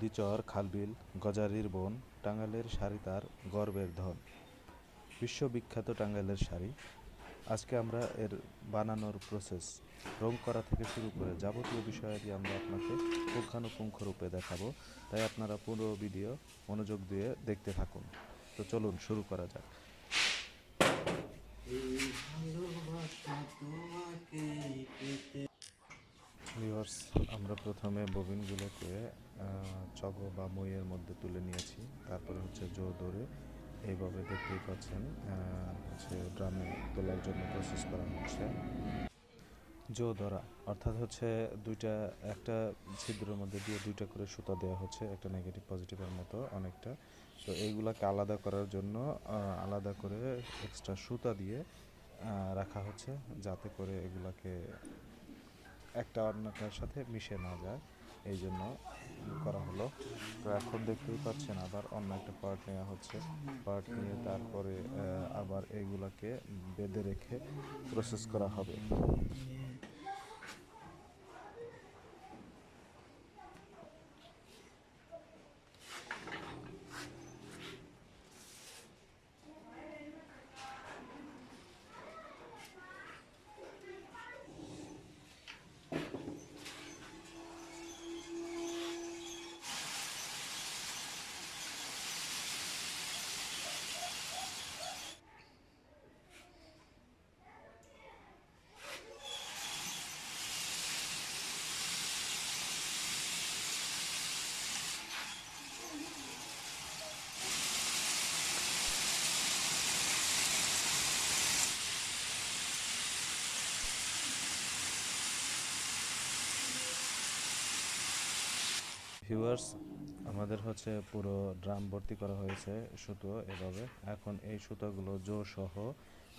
দ্বিচর, খালবিল, গজারির বন টাঙ্গাইলের শাড়ি তার গর্বের ধন। বিশ্ববিখ্যাত টাঙ্গাইলের শাড়ি। আজকে আমরা এর বানানোর প্রসেস রং করা থেকে শুরু করে যাবতীয় বিষয়াদি আমরা আপনাকে পুঙ্খানুপুঙ্খ রূপে দেখাবো। তাই আপনারা পুরো ভিডিও মনোযোগ দিয়ে দেখতে থাকুন। তো চলুন, শুরু করা যাক। ভিউয়ার্স আমরা প্রথমে ববিনগুলোকে চগ বা মইয়ের মধ্যে তুলে নিয়েছি। তারপরে হচ্ছে জো ধরে এইভাবে দেখতেই পাচ্ছেন হচ্ছে ড্রামে তোলার জন্য প্রসেস করা হচ্ছে। জো ধরা, অর্থাৎ হচ্ছে দুইটা, একটা ছিদ্রের মধ্যে দিয়ে দুইটা করে সুতা দেওয়া হচ্ছে, একটা নেগেটিভ পজিটিভের মতো অনেকটা। তো এইগুলাকে আলাদা করার জন্য আলাদা করে এক্সট্রা সুতা দিয়ে রাখা হচ্ছে, যাতে করে এগুলাকে একটা অন্যটার সাথে মিশে না যায়। এই জন্য করা হলো। তো এখন দেখতেই পাচ্ছেন আবার অন্য একটা পার্ট নেওয়া হচ্ছে। পার্ট নিয়ে তারপরে আবার এগুলাকে বেঁধে রেখে প্রসেস করা হবে। ভিউয়ার্স আমাদের হচ্ছে পুরো ড্রাম ভর্তি করা হয়েছে সুতো এভাবে। এখন এই সুতোগুলো জো সহ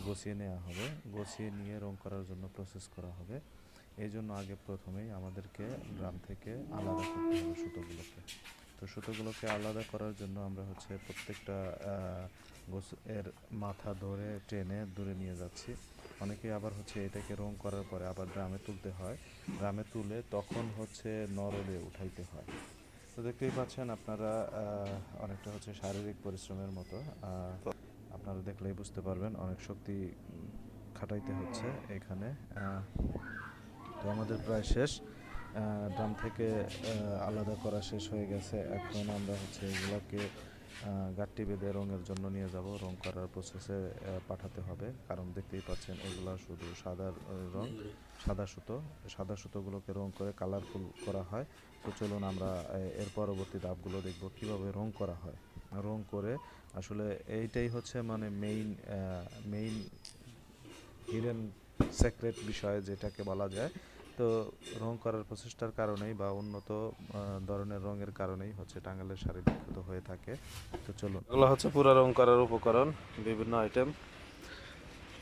গুছিয়ে নেওয়া হবে। গছিয়ে নিয়ে রং করার জন্য প্রসেস করা হবে। এই জন্য আগে প্রথমেই আমাদেরকে ড্রাম থেকে আলাদা করতে হবে সুতোগুলোকে। তো সুতোগুলোকে আলাদা করার জন্য আমরা হচ্ছে প্রত্যেকটা গোছ- এর মাথা ধরে টেনে দূরে নিয়ে যাচ্ছি। অনেকে আবার হচ্ছে এটাকে রং করার পরে আবার ড্রামে তুলতে হয়। ড্রামে তুলে তখন হচ্ছে নরলে উঠাইতে হয়। তো দেখতেই পাচ্ছেন আপনারা অনেকটা হচ্ছে শারীরিক পরিশ্রমের মতো। আপনারা দেখলেই বুঝতে পারবেন অনেক শক্তি খাটাইতে হচ্ছে এখানে। তো আমাদের প্রায় শেষ। ড্রাম থেকে আলাদা করা শেষ হয়ে গেছে। এখন আমরা হচ্ছে এগুলোকে গাঁটটি বেঁধে রঙের জন্য নিয়ে যাব। রং করার প্রসেসে পাঠাতে হবে। কারণ দেখতেই পাচ্ছেন এগুলা শুধু সাদা রং, সাদা সুতো। সাদা সুতোগুলোকে রং করে কালারফুল করা হয়। তো চলুন আমরা এর পরবর্তী ধাপগুলো দেখব কীভাবে রং করা হয়। রং করে আসলে এইটাই হচ্ছে মানে মেইন মেইন হিডেন সেক্রেট বিষয় যেটাকে বলা যায়। তো রং করার প্রচেষ্টার কারণেই বা উন্নত ধরনের রঙের কারণেই হচ্ছে টাঙ্গাইলের শাড়ি বিখ্যাত হয়ে থাকে। তো চলুন। এগুলো হচ্ছে পুরো রং করার উপকরণ, বিভিন্ন আইটেম।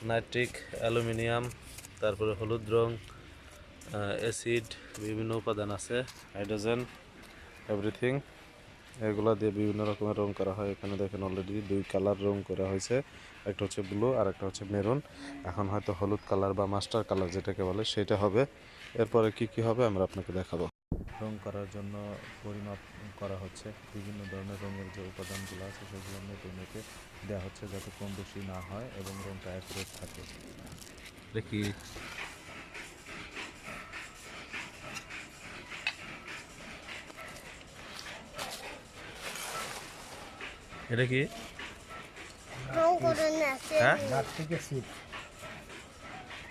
নাইট্রিক, অ্যালুমিনিয়াম, তারপরে হলুদ রং অ্যাসিড, বিভিন্ন উপাদান আছে, হাইড্রোজেন, এভরিথিং। এগুলো দিয়ে বিভিন্ন রকমের রং করা হয়। এখানে দেখেন অলরেডি দুই কালার রং করা হয়েছে। একটা হচ্ছে ব্লু আর একটা হচ্ছে মেরুন এখন হয়তো হলুদ কালার বা মাস্টার কালার যেটাকে বলে, সেটা হবে। এরপরে কি কি হবে আমরা আপনাকে দেখাবো। রং করার জন্য পরিমাপ করা হচ্ছে। বিভিন্ন ধরনের রঙের যে উপাদানগুলো আছে, সেগুলো মেপে মেপে দেওয়া হচ্ছে যাতে কম বেশি না হয় এবং রংটা অ্যাকুরেট থাকে। দেখি। এটা কি? হ্যাঁ?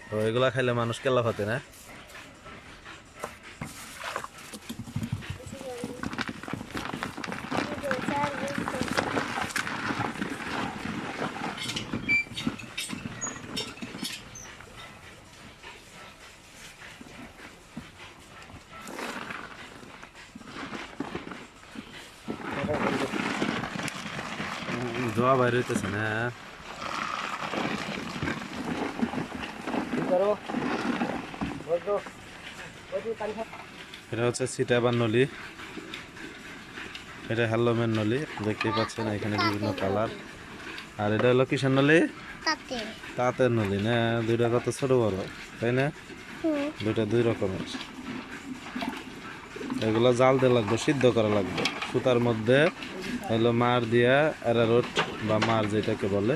তো এগুলা খাইলে মানুষ কেলা ফাতে না? ধোয়া বাইরে হইতেছে না। এটা হচ্ছে সিটাবার নলি। এটা হ্যালোমের নলি দেখতেই পাচ্ছেন এখানে বিভিন্ন কালার। আর এটা হলো কিসের নলি? তাতে তাঁতের নলি না? দুইটা কত ছোট বড় তাই না? দুইটা দুই রকমের। এগুলো জাল দিয়ে লাগবে সিদ্ধ করা লাগবে। সুতার মধ্যে হলো মার দিয়া অ্যারারোট বা মার যেটাকে বলে।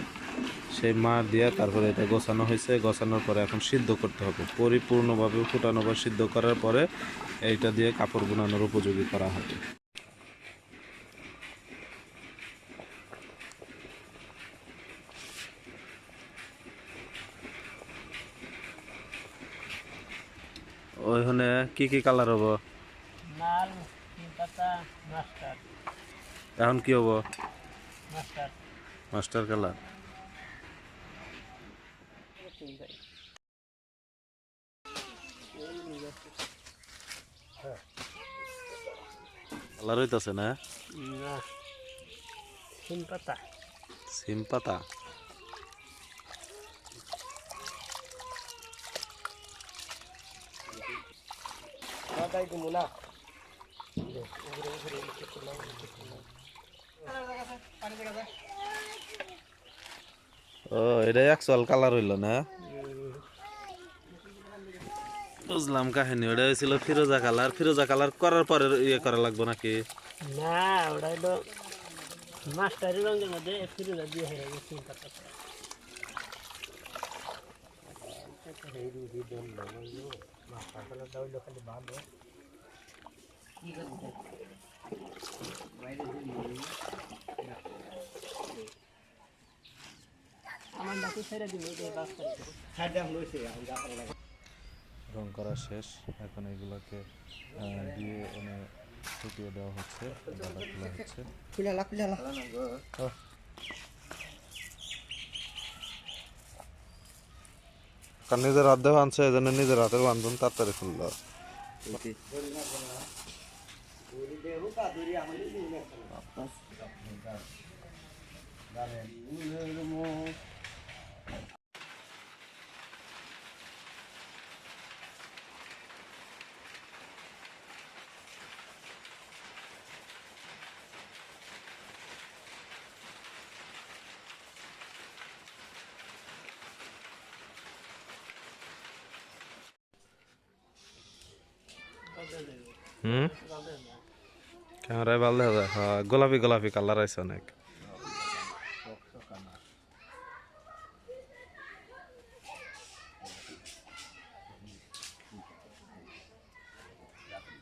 সেই মার দিয়া তারপরে এটা গোছানো হয়েছে। গোছানোর পরে এখন সিদ্ধ করতে হবে। পরিপূর্ণভাবে ফুটানো বা সিদ্ধ করার পরে এইটা দিয়ে কাপড় বোনানোর উপযোগী করা হবে। ওইখানে কি কি কালার হব? লাল পাতা মাস্টার এখন কি হব? Master master colour. কালার হইতাছে না না নিম পাতা সিম পাতা মাথায় দিব না ও এটা অ্যাকচুয়াল কালার হইল না? বুঝলাম কাহিনী, ওটা হয়েছিল ফিরোজা কালার ফিরোজা কালার করার পরে ইয়ে করা লাগবে নাকি? না, ওটা হলো মাস্টারের রঙের মধ্যে ফিরে দিয়ে হয়ে গেছে নিম পাতা আমার ডাকি ছেড়ে দিবে এই বাস রং করা শেষ এখন এগুলোকে দিয়ে এনে শুকিয়ে দেওয়া হচ্ছে খোলা। কারণ নিজের হাত দেওয়া এই জন্য নিজের হাতের বান্ধন তাড়াতাড়ি খুললো হুম? ক্যামেরায় ভালো দেখা যায় হ্যাঁ গোলাপি গোলাপি কালার আছে অনেক।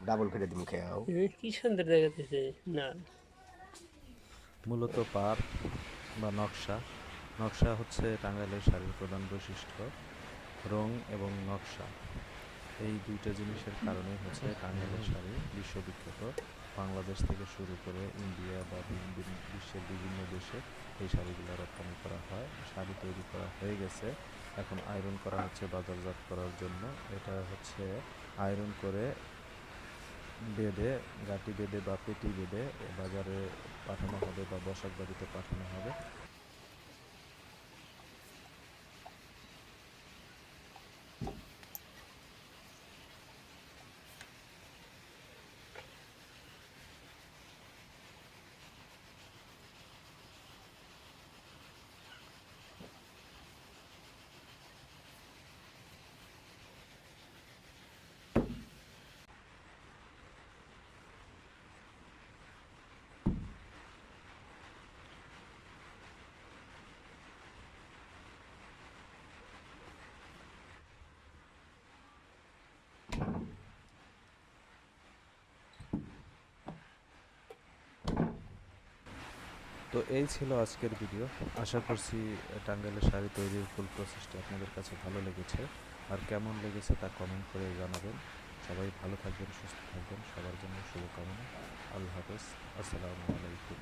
ডাবল ফেলে দিম খেয়াও। কি সুন্দর দেখাতেছে? না। মূলত পার বা নকশা। নকশা হচ্ছে টাঙ্গাইলের শাড়ির প্রধান বৈশিষ্ট্য রং এবং নকশা। এই দুইটা জিনিসের কারণে হচ্ছে টাঙ্গাইলের শাড়ি বিশ্ববিখ্যাত। বাংলাদেশ থেকে শুরু করে ইন্ডিয়া বা বিশ্বের বিভিন্ন দেশে এই শাড়িগুলো রপ্তানি করা হয়। শাড়ি তৈরি করা হয়ে গেছে। এখন আয়রন করা হচ্ছে, বাজারজাত করার জন্য। এটা হচ্ছে আয়রন করে বেঁধে, গাঁটি বেঁধে বা পেটি বেঁধে বাজারে পাঠানো হবে বা বসাক বাড়িতে পাঠানো হবে। তো এই ছিল আজকের ভিডিও আশা করছি টাঙ্গাইলের শাড়ি তৈরির ফুল প্রসেসটি আপনাদের কাছে ভালো লেগেছে। আর কেমন লেগেছে তা কমেন্ট করে জানাবেন। সবাই ভালো থাকবেন, সুস্থ থাকবেন। সবার জন্য শুভকামনা। আল্লাহ হাফেজ। আসসালামু আলাইকুম।